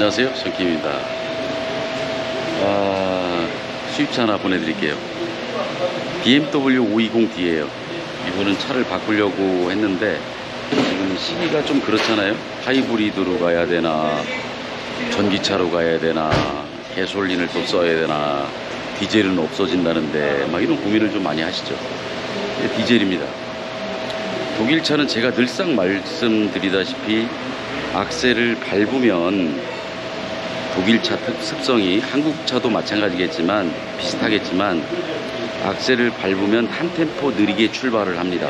안녕하세요. 정킴입니다. 아, 수입차 하나 보내드릴게요. BMW 520D예요. 이거는 차를 바꾸려고 했는데 지금 시기가 좀 그렇잖아요. 하이브리드로 가야 되나, 전기차로 가야 되나, 가솔린을 또 써야 되나, 디젤은 없어진다는데 막 이런 고민을 좀 많이 하시죠. 이게 디젤입니다. 독일 차는 제가 늘상 말씀드리다시피 악셀을 밟으면 독일 차 특- 습성이 한국 차도 마찬가지겠지만 비슷하겠지만 악셀을 밟으면 한 템포 느리게 출발을 합니다.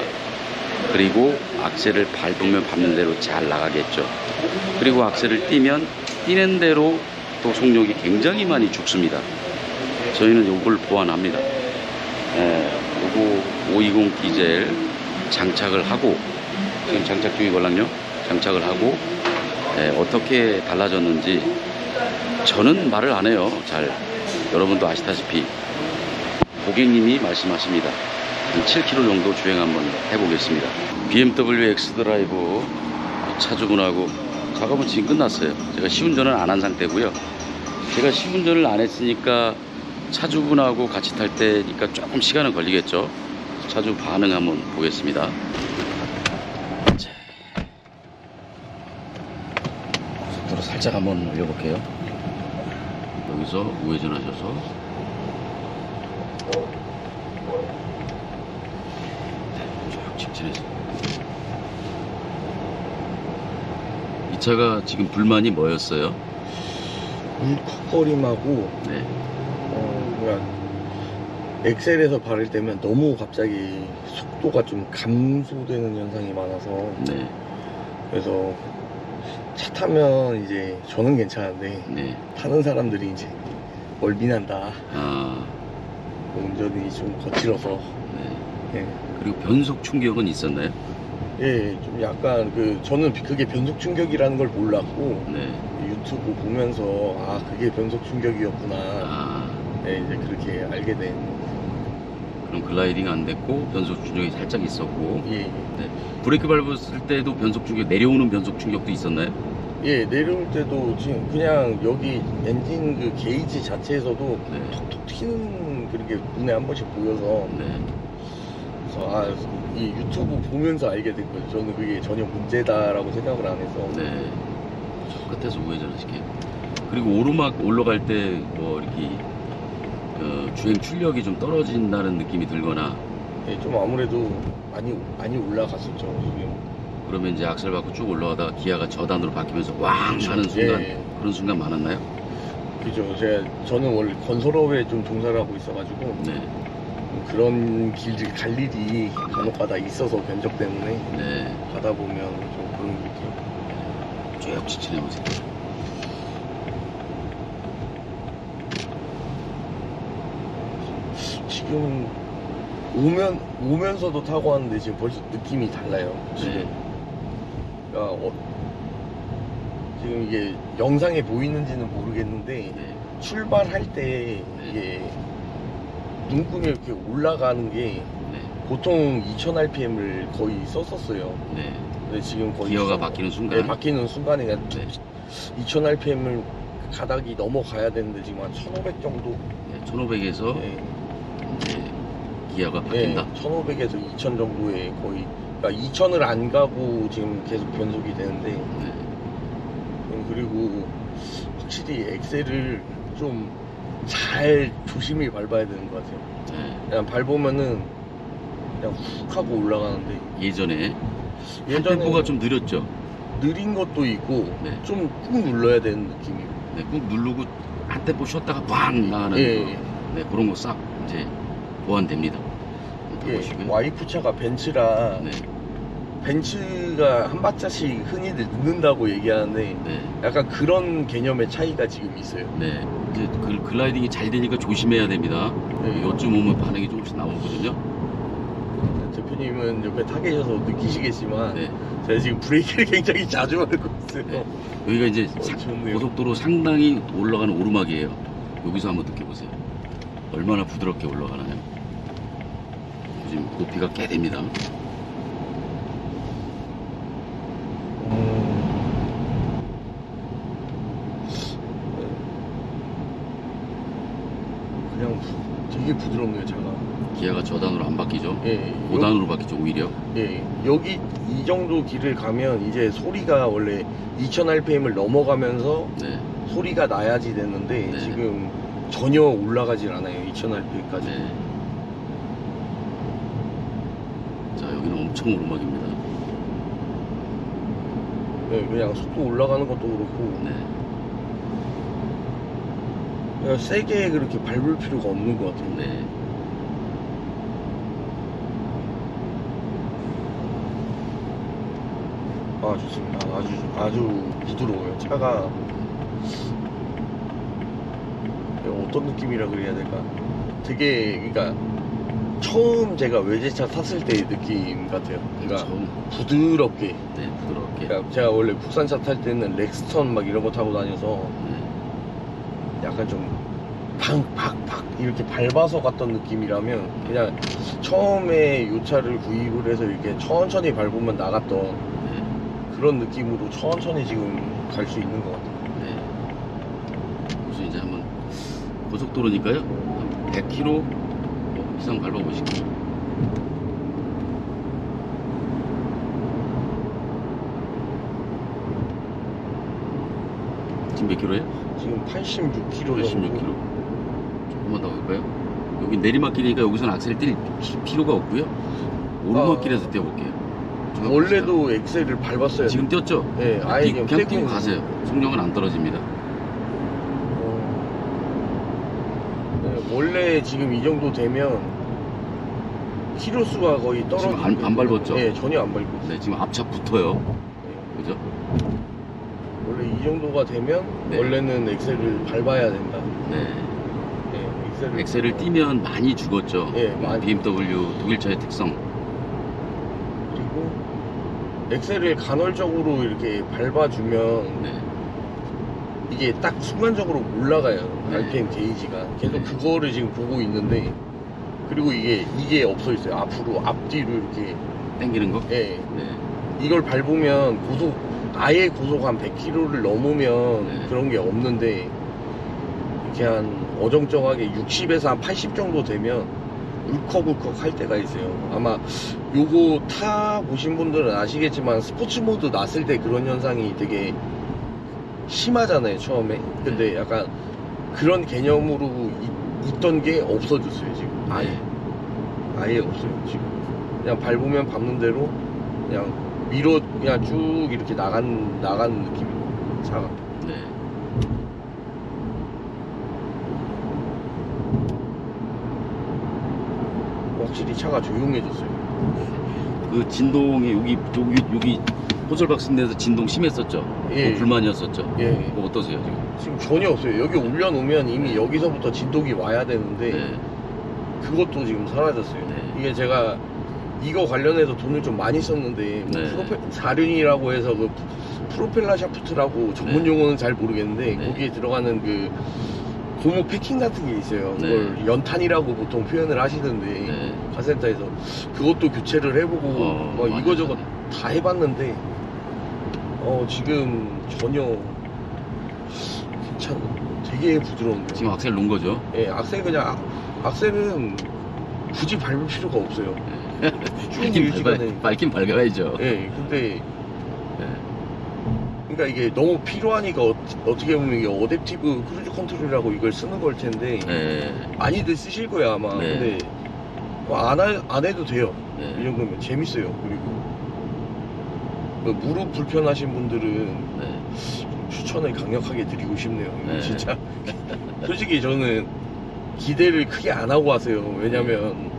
그리고 악셀을 밟으면 밟는 대로 잘 나가겠죠. 그리고 악셀을 띄면 뛰는 대로 또 속력이 굉장히 많이 죽습니다. 저희는 이걸 보완합니다. 예, 요거 520 디젤 장착을 하고 지금 장착 중이걸랑요. 장착을 하고 예, 어떻게 달라졌는지 저는 말을 안 해요. 잘 여러분도 아시다시피 고객님이 말씀하십니다. 한 7km 정도 주행 한번 해보겠습니다. BMW X 드라이브 차주분하고 작업은 지금 끝났어요. 제가 시운전은 안 한 상태고요. 제가 시운전을 안 했으니까 차주분하고 같이 탈 때니까 조금 시간은 걸리겠죠. 차주 반응 한번 보겠습니다. 자, 고속도로 살짝 한번 올려볼게요. 여기서 우회전하셔서. 쭉 직진해서. 이 차가 지금 불만이 뭐였어요? 울컥거림하고 네, 어 그냥 엑셀에서 바를 때면 너무 갑자기 속도가 좀 감소되는 현상이 많아서. 네, 그래서 차 타면 이제 저는 괜찮은데 네. 타는 사람들이 이제 멀미난다 아, 운전이 좀 거칠어서 네. 예, 그리고 변속 충격은 있었나요? 예, 좀 약간 그 저는 그게 변속 충격이라는 걸 몰랐고 네. 유튜브 보면서 아 그게 변속 충격이었구나 아, 예, 이제 그렇게 알게 된 그럼 글라이딩 안 됐고 변속 충격이 살짝 있었고 예, 네. 브레이크 밟았을 때도 변속 충격 내려오는 변속 충격도 있었나요? 예, 내려올 때도 지금 그냥 여기 엔진 그 게이지 자체에서도 네. 톡톡 튀는 그런 게 눈에 한 번씩 보여서 네. 그래서 아, 이 유튜브 보면서 알게 된 거죠. 저는 그게 전혀 문제다라고 생각을 안 해서 네. 저 끝에서 우회전하실게요. 그리고 오르막 올라갈 때 뭐 이렇게 어, 주행 출력이 좀 떨어진다는 느낌이 들거나 예, 좀 아무래도 많이 많이 올라갔었죠. 지금 그러면 이제 악셀 받고 쭉 올라가다가 기아가 저단으로 바뀌면서 왕 하는 순간 예, 그런 순간 많았나요? 그죠. 제가 저는 원래 건설업에 좀 종사를 하고 있어가지고 네. 그런 길을 갈 일이 간혹가다 있어서 견적 때문에 네. 가다 보면 좀 그런 게 있죠. 쭉 직진해 보세요. 지금 오면 오면서도 타고 왔는데 지금 벌써 느낌이 달라요. 지금 네. 그러니까 어, 지금 이게 영상에 보이는지는 모르겠는데 네. 출발할 때 이게 눈금이 이렇게 올라가는 게 네. 보통 2000rpm을 거의 썼었어요. 네. 근데 지금 거의 기어가 써- 바뀌는 순간 네, 바뀌는 순간에 그냥 네. 2000rpm을 가닥이 넘어가야 되는데 지금 한 1500 정도. 네, 1500에서 네. 이제 기아가 네, 바뀐다. 1500에서 2000 정도에 거의 그러니까 2000을 안 가고 지금 계속 변속이 되는데 네. 음, 그리고 확실히 엑셀을 좀 잘 조심히 밟아야 되는 것 같아요. 네. 그냥 밟으면은 그냥 훅 하고 올라가는데 예전에 한 예전에 템포가 좀 느렸죠. 느린 것도 있고 네. 좀 꾹 눌러야 되는 느낌이에요. 네, 꾹 누르고 한 템포 쉬었다가 꽝 나가는 예, 거. 네, 그런 거 싹 이제 보완됩니다. 예, 보시고요. 와이프 차가 벤츠라 네, 벤츠가 한 발자씩 흔히들 늦는다고 얘기하는데 네, 약간 그런 개념의 차이가 지금 있어요. 네. 이제 그 글라이딩이 잘 되니까 조심해야 됩니다. 예, 요쯤 오면 반응이 조금씩 나오거든요. 대표님은 옆에 타 계셔서 느끼시겠지만 네, 제가 지금 브레이크를 굉장히 자주 밟고 있어요. 네. 여기가 이제 사- 어, 좋네요. 고속도로 상당히 올라가는 오르막이에요. 여기서 한번 느껴보세요. 얼마나 부드럽게 올라가나요? 지금 그 고피가 깨됩니다. 음. 그냥 부- 되게 부드럽네요 차가. 기아가 저단으로 안 바뀌죠? 예, 예. 고단으로 바뀌죠 오히려? 예, 예, 여기 이 정도 길을 가면 이제 소리가 원래 2000rpm을 넘어가면서 네, 소리가 나야지 되는데 네. 지금 전혀 올라가질 않아요 2000rpm까지. 네. 엄청 오르막입니다. 네, 그냥 속도 올라가는 것도 그렇고 네. 그냥 세게 그렇게 밟을 필요가 없는 것 같아요 네. 아 좋습니다 아주 아주 부드러워요 차가 어떤 느낌이라 그래야 될까 되게 그러니까 처음 제가 외제차 탔을 때의 느낌 같아요 그러니까 처음. 부드럽게 네 부드럽게. 그러니까 제가 원래 국산차 탈 때는 렉스턴 막 이런 거 타고 다녀서 네. 약간 좀 팍팍팍 이렇게 밟아서 갔던 느낌이라면 그냥 처음에 이 차를 구입을 해서 이렇게 천천히 밟으면 나갔던 네. 그런 느낌으로 천천히 지금 갈 수 있는 것 같아요. 네. 그래서 이제 한번 고속도로니까요. 한 100km 이상 밟아보시고. 지금 몇 킬로예요? 지금 86km 86km. 조금만 더 갈까요? 여기 내리막길이니까 여기서는 악셀 뛸 피- 필요가 없고요. 오르막길에서 뛰어볼게요. 저거 원래도 엑셀을 밟았어요. 지금 뛰었죠? 네, 아예 뛰- 그냥 그냥 뛰고 가세요. 속력은 안 떨어집니다. 어. 네, 원래 지금 이 정도 되면 키로수가 거의 떨어지고 지금 안- 안 밟았죠? 네, 전혀 안 밟고 있어요. 네, 지금 앞차 붙어요. 네. 그죠? 원래 이 정도가 되면 네. 원래는 엑셀을 밟아야 된다. 네. 네, 엑셀을, 엑셀을 뛰면 많이 죽었죠. 예, 많이. BMW 독일차의 특성. 그리고 엑셀을 간헐적으로 이렇게 밟아주면 네. 이게 딱 순간적으로 올라가요. 네. RPM 게이지가 계속 네. 그거를 지금 보고 있는데 그리고 이게 이게 없어 있어요. 앞으로 앞뒤로 이렇게 땡기는 거? 예. 네. 이걸 밟으면 고속 아예 고속 한 100km를 넘으면 네. 그런 게 없는데 이렇게 한 어정쩡하게 60에서 한 80 정도 되면 울컥울컥 할 때가 있어요. 아마 요거 타 보신 분들은 아시겠지만 스포츠 모드 놨을 때 그런 현상이 되게 심하잖아요 처음에. 근데 약간 그런 개념으로 이- 있던 게 없어졌어요 지금. 아예 네. 아예 없어요 지금. 그냥 밟으면 밟는 대로 그냥 위로 그냥 쭉 이렇게 나간 나간 느낌이에요 차가. 네. 확실히 차가 조용해졌어요. 그 진동이 여기 여기 여기 호설박스 내에서 진동 심했었죠. 예. 그거 불만이었었죠. 예. 그거 어떠세요 지금? 지금 전혀 없어요. 여기 올려놓으면 이미 여기서부터 진동이 와야 되는데 네. 그것도 지금 사라졌어요. 네. 이게 제가 이거 관련해서 돈을 좀 많이 썼는데 뭐 네. 프로페, 사륜이라고 해서 그 프로펠러 샤프트라고 전문 네. 용어는 잘 모르겠는데 네. 거기에 들어가는 그 고무 패킹 같은 게 있어요. 네. 그걸 연탄이라고 보통 표현을 하시던데 네. 카센터에서 그것도 교체를 해보고 어, 뭐 많이 이거저것 하셨네. 다 해봤는데 어 지금 전혀 괜찮 되게 부드러운데 지금 악셀 놓은 거죠. 예 악셀 그냥 악- 악셀은 굳이 밟을 필요가 없어요 네. 쭉 유지가 밟아, 밝긴 밝아야죠. 예 근데 네. 그러니까 이게 너무 필요하니까 어, 떻게 보면 이게 어댑티브 크루즈 컨트롤이라고 이걸 쓰는 걸 텐데 네. 많이들 쓰실 거야 아마 네. 근데 뭐 안, 하- 안 해도 돼요 이 네. 정도면 재밌어요. 그리고 그 무릎 불편하신 분들은 네. 추천을 강력하게 드리고 싶네요. 네. 진짜 솔직히 저는 기대를 크게 안 하고 왔어요. 왜냐면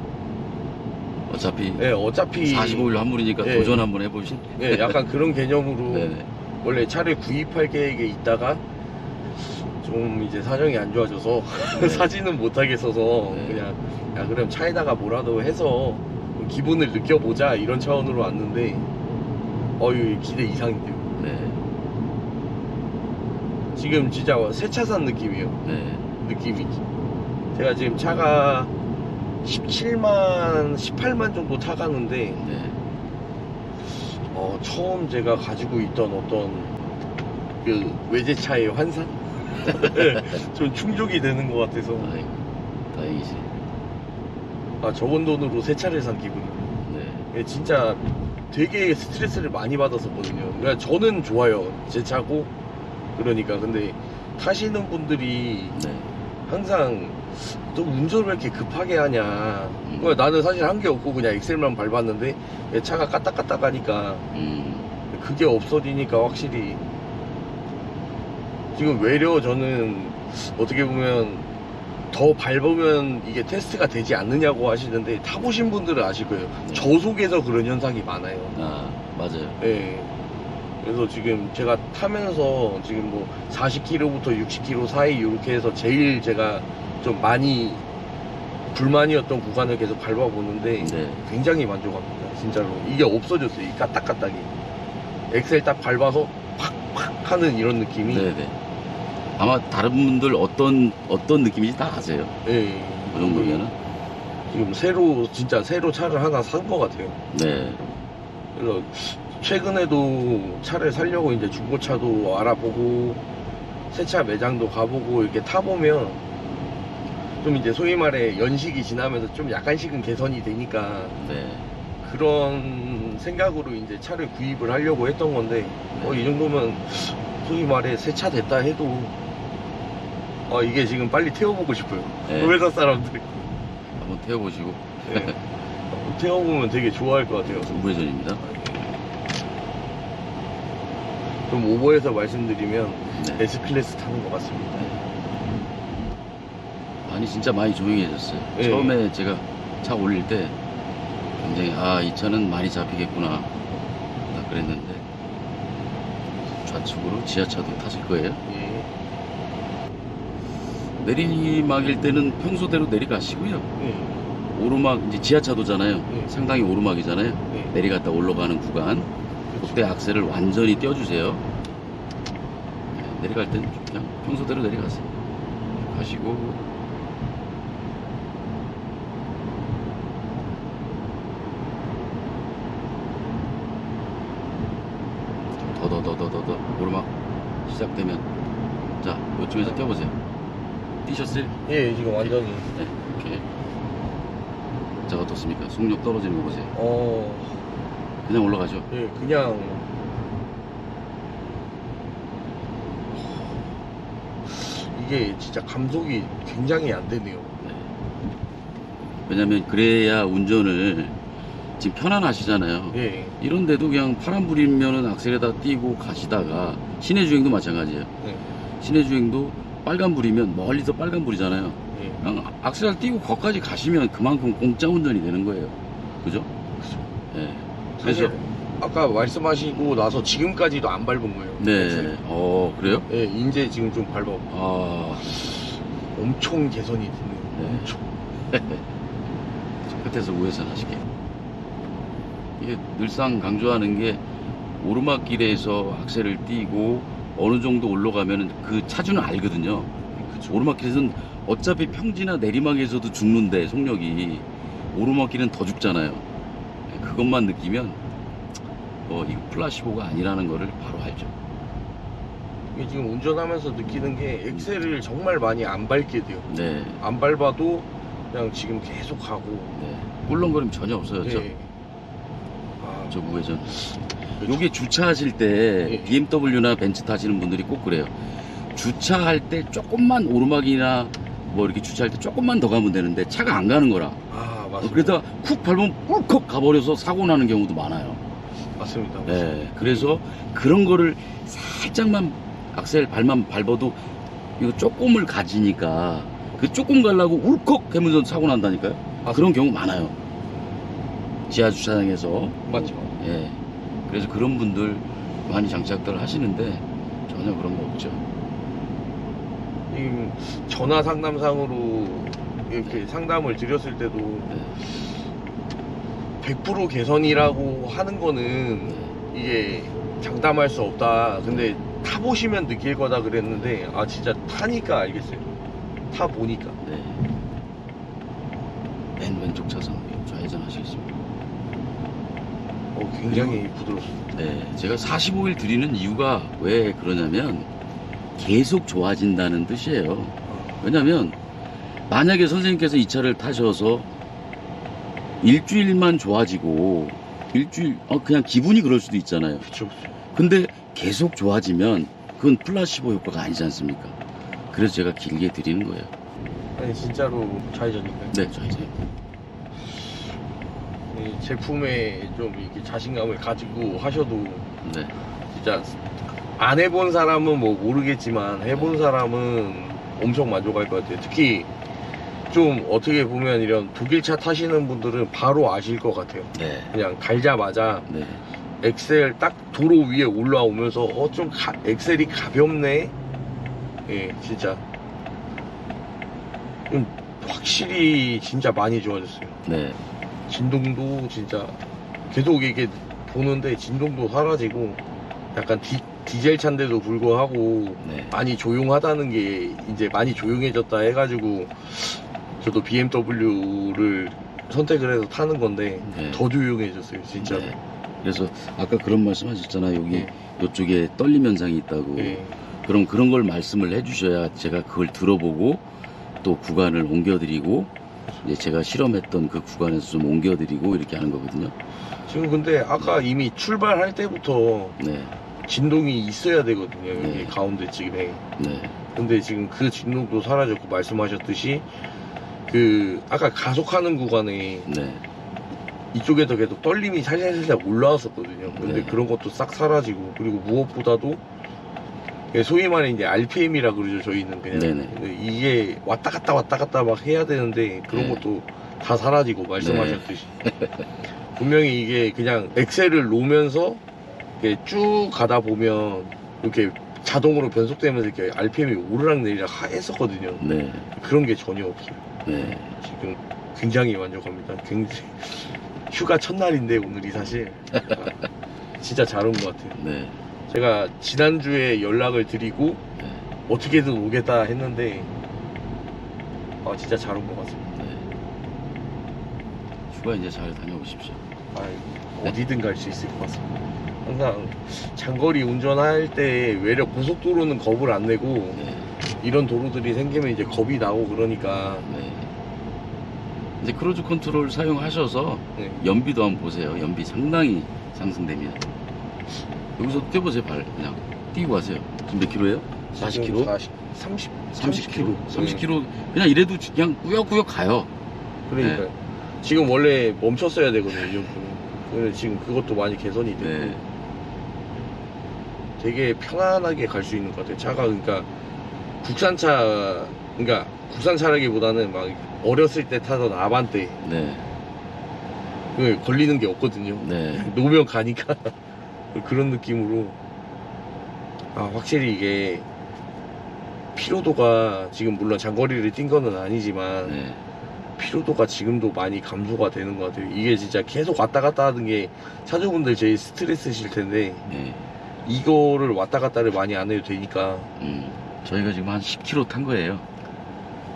어차피 네, 어차피 45일 환불이니까 네. 도전 한번 해보신. 네, 약간 그런 개념으로 네. 원래 차를 구입할 계획에 있다가 좀 이제 사정이 안 좋아져서 네. 사지는 못하겠어서 네. 그냥 야 그럼 차에다가 뭐라도 해서 기분을 느껴보자 이런 차원으로 왔는데 어유 기대 이상인데요. 네. 지금 진짜 새차 산 느낌이에요. 네. 느낌이. 제가 지금 차가 17만, 18만 정도 타가는데 네. 어, 처음 제가 가지고 있던 어떤 그 외제차의 환상? 좀 충족이 되는 것 같아서 아이고, 다행이지. 아 적은 돈으로 새 차를 산 기분. 네. 예, 진짜 되게 스트레스를 많이 받았었거든요. 그러니까 저는 좋아요. 제 차고 그러니까 근데 타시는 분들이 네. 항상 또 운전을 왜 이렇게 급하게 하냐. 음. 그러니까 나는 사실 한 게 없고 그냥 엑셀만 밟았는데 내 차가 까딱까딱 하니까 음. 그게 없어지니까 확실히 지금 외려 저는 어떻게 보면 더 밟으면 이게 테스트가 되지 않느냐고 하시는데 타보신 분들은 아실 거예요. 네. 저속에서 그런 현상이 많아요. 아, 맞아요. 예. 그래서 지금 제가 타면서 지금 뭐 40km부터 60km 사이 이렇게 해서 제일 제가 좀 많이 불만이었던 구간을 계속 밟아보는데 네. 굉장히 만족합니다. 진짜로. 이게 없어졌어요. 이 까딱까딱이. 엑셀 딱 밟아서 팍팍 하는 이런 느낌이. 네네. 아마 다른 분들 어떤 어떤 느낌인지 다 아세요. 예. 그 정도면은. 지금 새로, 진짜 새로 차를 하나 산 것 같아요. 네. 그래서 최근에도 차를 살려고 이제 중고차도 알아보고 새 차 매장도 가보고 이렇게 타보면 좀 이제 소위 말해 연식이 지나면서 좀 약간씩은 개선이 되니까 네. 그런 생각으로 이제 차를 구입을 하려고 했던 건데 어, 이 정도면 소위 말해 새 차 됐다 해도 어, 이게 지금 빨리 태워보고 싶어요. 네. 회사 사람들이 한번 태워보시고 네. 태워보면 되게 좋아할 것 같아요. 우회전입니다. 좀 오버해서 말씀드리면 네. S 클래스 타는 것 같습니다. 아니 진짜 많이 조용해졌어요. 예. 처음에 제가 차 올릴 때 굉장히 아 이 차는 많이 잡히겠구나 딱 그랬는데 좌측으로 지하차도 타실 거예요. 예. 내리막일 때는 평소대로 내려가시고요. 예. 오르막 이제 지하차도잖아요. 예. 상당히 오르막이잖아요. 예. 내려갔다 올라가는 구간 그때 악셀을 완전히 떼어주세요. 네, 내려갈 때는 그냥 평소대로 내려가세요. 가시고 더 더 더 더 더더 오르막 시작되면 자 이쪽에서 껴보세요. 뛰셨어요? 예, 지금 완전히. 네, 이렇게. 자 어떻습니까? 속력 떨어지는 거 보세요. 어, 그냥 올라가죠. 예, 그냥. 이게 진짜 감속이 굉장히 안 되네요. 네. 왜냐면 그래야 운전을 지금 편안하시잖아요. 예, 이런데도 그냥 파란 불이면은 악셀에다 띄고 가시다가 시내 주행도 마찬가지예요. 예, 시내 주행도 빨간 불이면 멀리서 빨간 불이잖아요. 예. 그냥 악셀을 띄고 거기까지 가시면 그만큼 공짜 운전이 되는 거예요. 그죠? 그죠. 네. 사실 그래서 아까 말씀하시고 나서 지금까지도 안 밟은 거예요. 네. 어 그래요? 예, 이제 지금 좀 밟아. 아 엄청 개선이 됐네요. 네. 엄청. 저 끝에서 우회전 하실게요. 이게 늘상 강조하는 게 오르막길에서 악셀을 띄고 어느 정도 올라가면 그 차주는 알거든요. 그쵸. 오르막길에서는 어차피 평지나 내리막에서도 죽는데 속력이 오르막길은 더 죽잖아요. 그것만 느끼면 어 이거 플라시보가 아니라는 거를 바로 알죠. 이게 지금 운전하면서 느끼는 게 엑셀을 정말 많이 안 밟게 돼요. 네, 안 밟아도 그냥 지금 계속 가고. 네. 꿀렁거림 전혀 없어요. 저, 예. 아, 저 우회전. 그렇죠. 요게 주차하실 때 예. BMW나 벤츠 타시는 분들이 꼭 그래요. 주차할 때 조금만 오르막이나 뭐 이렇게 주차할 때 조금만 더 가면 되는데 차가 안 가는 거라. 아, 맞습니다. 그래서 쿡 밟으면 꿀컥 가버려서 사고 나는 경우도 많아요. 맞습니다. 네, 그래서 그런 거를 살짝만 악셀 발만 밟아도 이거 조금을 가지니까 그 조금 가려고 울컥 하면서 사고 난다니까요. 아, 그런 경우 많아요. 지하 주차장에서 맞죠. 예. 그래서 그런 분들 많이 장착들 하시는데 전혀 그런 거 없죠. 지금 전화 상담상으로 이렇게 상담을 드렸을 때도 네. 100% 개선이라고 하는 거는 네. 이게 장담할 수 없다. 근데 타보시면 느낄 거다 그랬는데, 아, 진짜 타니까 알겠어요. 타 보니까. 네. 맨 왼쪽 차선 좌회전 하시겠습니다. 어, 굉장히 부드럽습니다. 네. 제가 45일 드리는 이유가 왜 그러냐면 계속 좋아진다는 뜻이에요. 왜냐면 만약에 선생님께서 이 차를 타셔서 일주일만 좋아지고 일주일 어 그냥 기분이 그럴 수도 있잖아요. 그쵸. 근데 계속 좋아지면 그건 플라시보 효과가 아니지 않습니까? 그래서 제가 길게 드리는 거예요. 아니 진짜로 좌회전인가요? 네, 저 이제 이 제품에 좀 이렇게 자신감을 가지고 하셔도 네, 진짜 안 해본 사람은 뭐 모르겠지만 해본 사람은 엄청 만족할 것 같아요. 특히 좀 어떻게 보면 이런 독일차 타시는 분들은 바로 아실 것 같아요. 네, 그냥 갈자마자 네, 엑셀 딱 도로 위에 올라오면서 어 좀 엑셀이 가볍네. 예, 진짜 좀 확실히 진짜 많이 좋아졌어요. 네, 진동도 진짜 계속 이게 보는데 진동도 사라지고 약간 디, 디젤 차인데도 불구하고 네. 많이 조용하다는 게 이제 많이 조용해졌다 해가지고 저도 BMW를 선택을 해서 타는 건데 네. 더 조용해졌어요 진짜. 네. 그래서 아까 그런 말씀 하셨잖아요. 여기 네. 이쪽에 떨림 현상이 있다고. 예. 그럼 그런 걸 말씀을 해주셔야 제가 그걸 들어보고 또 구간을 옮겨드리고 이제 제가 실험했던 그 구간에서 좀 옮겨드리고 이렇게 하는 거거든요. 지금 근데 아까 이미 출발할 때부터 네, 진동이 있어야 되거든요 여기 네. 가운데 지금에. 네, 근데 지금 그 진동도 사라졌고 말씀하셨듯이 그 아까 가속하는 구간에 네, 이쪽에도 계속 떨림이 살살살살 올라왔었거든요. 근데 네. 그런 것도 싹 사라지고 그리고 무엇보다도 예, 소위 말해 이제 RPM이라 그러죠 저희는 그냥 네네. 근데 이게 왔다 갔다 왔다 갔다 막 해야 되는데 그런 네. 것도 다 사라지고 말씀하셨듯이 분명히 이게 그냥 엑셀을 놓으면서 이렇게 쭉 가다 보면 이렇게 자동으로 변속되면서 이렇게 RPM이 오르락 내리락 하- 했었거든요. 네, 그런 게 전혀 없어요. 네, 지금 굉장히 만족합니다. 굉장히 휴가 첫날인데 오늘이 사실 진짜 잘 온 것 같아요. 네, 제가 지난주에 연락을 드리고 네, 어떻게든 오겠다 했는데 아 진짜 잘 온 것 같습니다. 네. 휴가 이제 잘 다녀오십시오. 아, 어디든 갈 수 있을 것 같습니다. 항상 장거리 운전할 때 외려 고속도로는 겁을 안 내고 네, 이런 도로들이 생기면 이제 겁이 나고 그러니까 네. 이제 크루즈 컨트롤 사용하셔서 네. 연비도 한번 보세요. 연비 상당히 상승됩니다. 여기서 뛰어보세요, 발. 그냥 뛰고 가세요. 지금 몇 킬로예요? 40킬로? 40, 30, 30킬로. 30km. 30킬로. 그냥 이래도 그냥 꾸역꾸역 가요. 그러니까 네. 지금 원래 멈췄어야 되거든요 이 정도는 근데 지금 그것도 많이 개선이 되고 네. 되게 편안하게 갈 수 있는 것 같아요 차가 그러니까 국산차 그러니까 국산차라기보다는 막 어렸을 때 타던 아반떼 네. 그 걸리는 게 없거든요 네. 놓으면 가니까 그런 느낌으로 아 확실히 이게 피로도가 지금 물론 장거리를 뛴 거는 아니지만 네. 피로도가 지금도 많이 감소가 되는 것 같아요. 이게 진짜 계속 왔다 갔다 하는 게 차주분들 제일 스트레스실 텐데 네. 이거를 왔다 갔다를 많이 안 해도 되니까 음. 저희가 지금 한 10킬로 탄 거예요.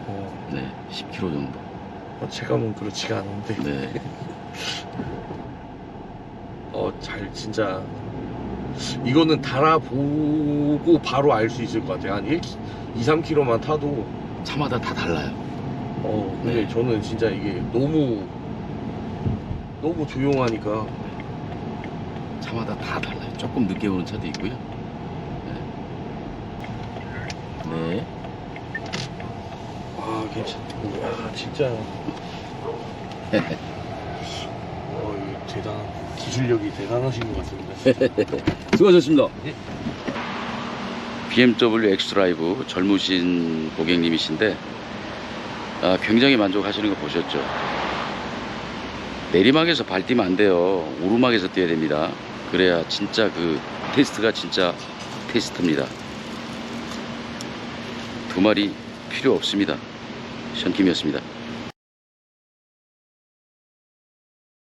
어, 네. 10킬로 정도. 어, 체감은 그렇지가 않은데 네. 어, 잘 진짜 이거는 달아보고 바로 알 수 있을 것 같아요. 한 1, 2, 3km만 타도 차마다 다 달라요. 어, 근데 네. 저는 진짜 이게 너무 너무 조용하니까 차마다 다 달라요. 조금 늦게 오는 차도 있고요. 네. 네. 아 괜찮다. 아 진짜. 어, 대단 기술력이 대단하신 것 같습니다. 수고하셨습니다. BMW 엑스드라이브 젊으신 고객님이신데 아, 굉장히 만족하시는 거 보셨죠? 내리막에서 발 뛰면 안 돼요. 오르막에서 뛰어야 됩니다. 그래야 진짜 그 테스트가 진짜 테스트입니다. 두 마리 필요 없습니다. 션킴이었습니다.